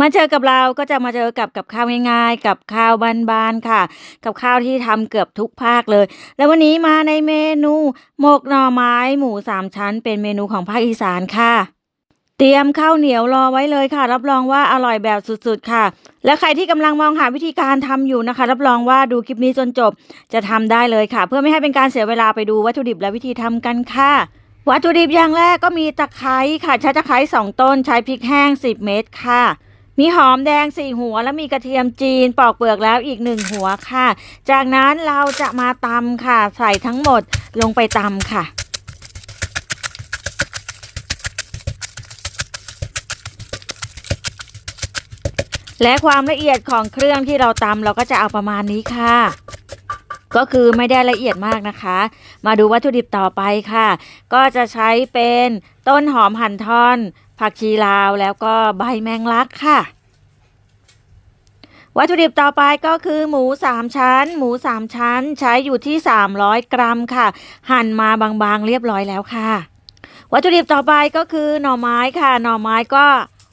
มาเจอกับเราก็จะมาเจอกับกับข้าวง่ายๆ กับข้าวบานๆค่ะ กับข้าวที่ทำเกือบทุกภาคเลย แล้ววันนี้มาในเมนูหมกหน่อไม้หมูสามชั้น เป็นเมนูของภาคอีสานค่ะ เตรียมข้าวเหนียวรอไว้เลยค่ะ รับรองว่าอร่อยแบบสุดๆค่ะ และใครที่กำลังมองหาวิธีการทำอยู่นะคะ รับรองว่าดูคลิปนี้จนจบจะทำได้เลยค่ะ เพื่อไม่ให้เป็นการเสียเวลาไปดูวัตถุดิบและวิธีทำกันค่ะวัตถุดิบอย่างแรกก็มีตะไคร้ค่ะ ใช้ตะไคร้สองต้น ใช้พริกแห้ง 10 เม็ดค่ะ มีหอมแดง4หัวและมีกระเทียมจีนปอกเปลือกแล้วอีก1หัวค่ะ จากนั้นเราจะมาตำค่ะ ใส่ทั้งหมดลงไปตำค่ะ และความละเอียดของเครื่องที่เราตำเราก็จะเอาประมาณนี้ค่ะก็คือไม่ได้ละเอียดมากนะคะ มาดูวัตถุดิบต่อไปค่ะ ก็จะใช้เป็นต้นหอมหั่นท่อน ผักชีลาวแล้วก็ใบแมงลักค่ะ วัตถุดิบต่อไปก็คือหมู 3 ชั้น หมู 3 ชั้นใช้อยู่ที่ 300 กรัมค่ะ หั่นมาบางๆเรียบร้อยแล้วค่ะ วัตถุดิบต่อไปก็คือหน่อไม้ค่ะ หน่อไม้ก็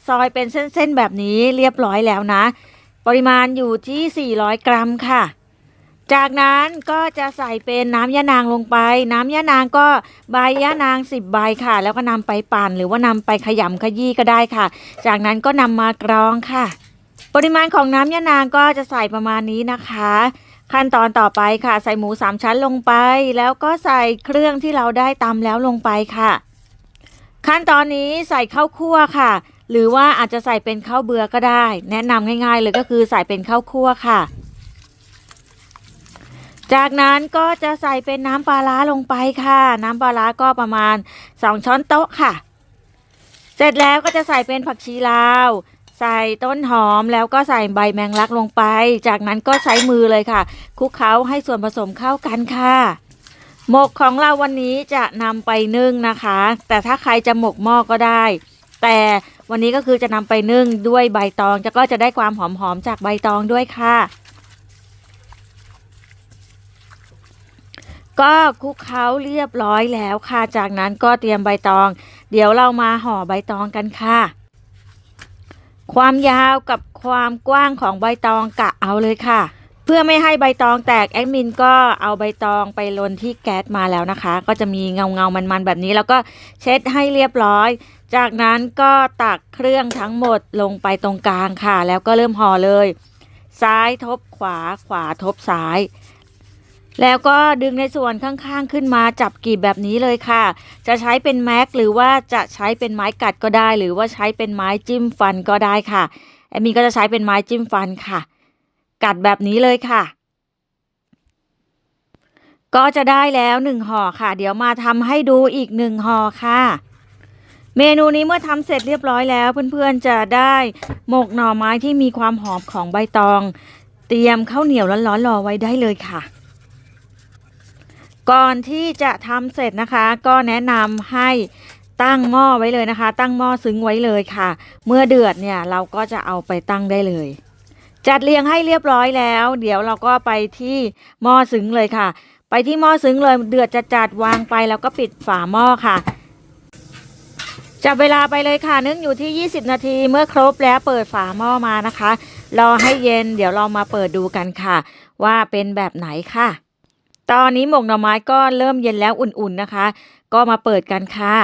ซอยเป็นเส้นๆแบบนี้เรียบร้อยแล้วนะ ปริมาณอยู่ที่ 400 กรัมค่ะ จากนั้นก็จะใส่เป็นน้ำยะนางลงไป น้ำยะนางก็ใบยะนาง 10 ใบค่ะ แล้วก็นำไปปั่นหรือว่านำไปขยำขยี้ก็ได้ค่ะ จากนั้นก็นำมากรองค่ะ ปริมาณของน้ำยะนางก็จะใส่ประมาณนี้นะคะ ขั้นตอนต่อไปค่ะ ใส่หมูสามชั้นลงไป แล้วก็ใส่เครื่องที่เราได้ตำแล้วลงไปค่ะ ขั้นตอนนี้ใส่ข้าวคั่วค่ะ หรือว่าอาจจะใส่เป็นข้าวเบือก็ได้ แนะนำง่าย ๆ เลยก็คือใส่เป็นข้าวคั่วค่ะ จากนั้นก็จะใส่เป็นน้ำปลาร้าลงไปค่ะ น้ำปลาร้าก็ประมาณ 2 ช้อนโต๊ะค่ะ เสร็จแล้วก็จะใส่เป็นผักชีลาว ใส่ต้นหอมแล้วก็ใส่ใบแมงลักลงไป จากนั้นก็ใช้มือเลยค่ะ คลุกเคล้าให้ส่วนผสมเข้ากันค่ะ หมกของเราวันนี้จะนำไปนึ่งนะคะ แต่ถ้าใครจะหมกหม้อก็ได้ แต่วันนี้ก็คือจะนำไปนึ่งด้วยใบตองจะก็จะได้ความหอมๆจากใบตองด้วยค่ะ ก็คลุกเคล้าเรียบร้อยแล้วค่ะ จากนั้นก็เตรียมใบตอง เดี๋ยวเรามาห่อใบตองกันค่ะ ความยาวกับความกว้างของใบตองกะเอาเลยค่ะ เพื่อไม่ให้ใบตองแตกแอดมินก็เอาใบตองไปลนที่แก๊สมาแล้วนะคะ ก็จะมีเงาเงามัน ๆ แบบนี้แล้วก็เช็ดให้เรียบร้อย จากนั้นก็ตักเครื่องทั้งหมดลงไปตรงกลางค่ะ แล้วก็เริ่มห่อเลย ซ้ายทบขวาขวาทบซ้าย แล้วก็ดึงในส่วนข้างๆขึ้นมาจับกลีบแบบนี้เลยค่ะ จะใช้เป็นแม็กหรือว่าจะใช้เป็นไม้กัดก็ได้ หรือว่าใช้เป็นไม้จิ้มฟันก็ได้ค่ะแอมมีก็จะใช้เป็นไม้จิ้มฟันค่ะ กัดแบบนี้เลยค่ะ ก็จะได้แล้วหนึ่งห่อค่ะ เดี๋ยวมาทำให้ดูอีกหนึ่งห่อค่ะ เมนูนี้เมื่อทำเสร็จเรียบร้อยแล้ว เพื่อนๆจะได้หมกหน่อไม้ที่มีความหอมของใบตอง เตรียมข้าวเหนียวร้อนๆรอไว้ได้เลยค่ะ ก่อนที่จะทำเสร็จนะคะ ก็แนะนำให้ตั้งหม้อไว้เลยนะคะ ตั้งหม้อซึ้งไว้เลยค่ะ เมื่อเดือดเนี่ยเราก็จะเอาไปตั้งได้เลย จัดเรียงให้เรียบร้อยแล้ว เดี๋ยวเราก็ไปที่หม้อซึ้งเลยค่ะ ไปที่หม้อซึ้งเลยเดือดจะจัดวางไปแล้วก็ปิดฝาหม้อค่ะจับเวลาไปเลยค่ะนึ่งอยู่ที่ 20 นาทีเมื่อครบแล้วเปิดฝาหม้อมานะคะ รอให้เย็นเดี๋ยวเรามาเปิดดูกันค่ะ ว่าเป็นแบบไหนค่ะ ตอนนี้หมกหน่อไม้ก็เริ่มเย็นแล้วอุ่นๆนะคะ ก็มาเปิดกันค่ะ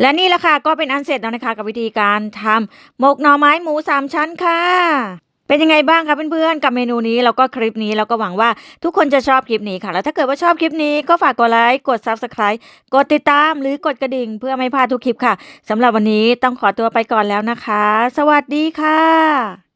และนี่แหละค่ะก็เป็นอันเสร็จแล้วนะคะกับวิธีการทำหมกหน่อไม้หมูสามชั้นค่ะ เป็นยังไงบ้างคะเพื่อนๆกับเมนูนี้แล้วก็คลิปนี้แล้วก็หวังว่าทุกคนจะชอบคลิปนี้ค่ะ แล้วถ้าเกิดว่าชอบคลิปนี้ก็ฝากกดไลค์กด Subscribe กดติดตามหรือกดกระดิ่งเพื่อไม่พลาดทุกคลิปค่ะสำหรับวันนี้ต้องขอตัวไปก่อนแล้วนะคะ สวัสดีค่ะ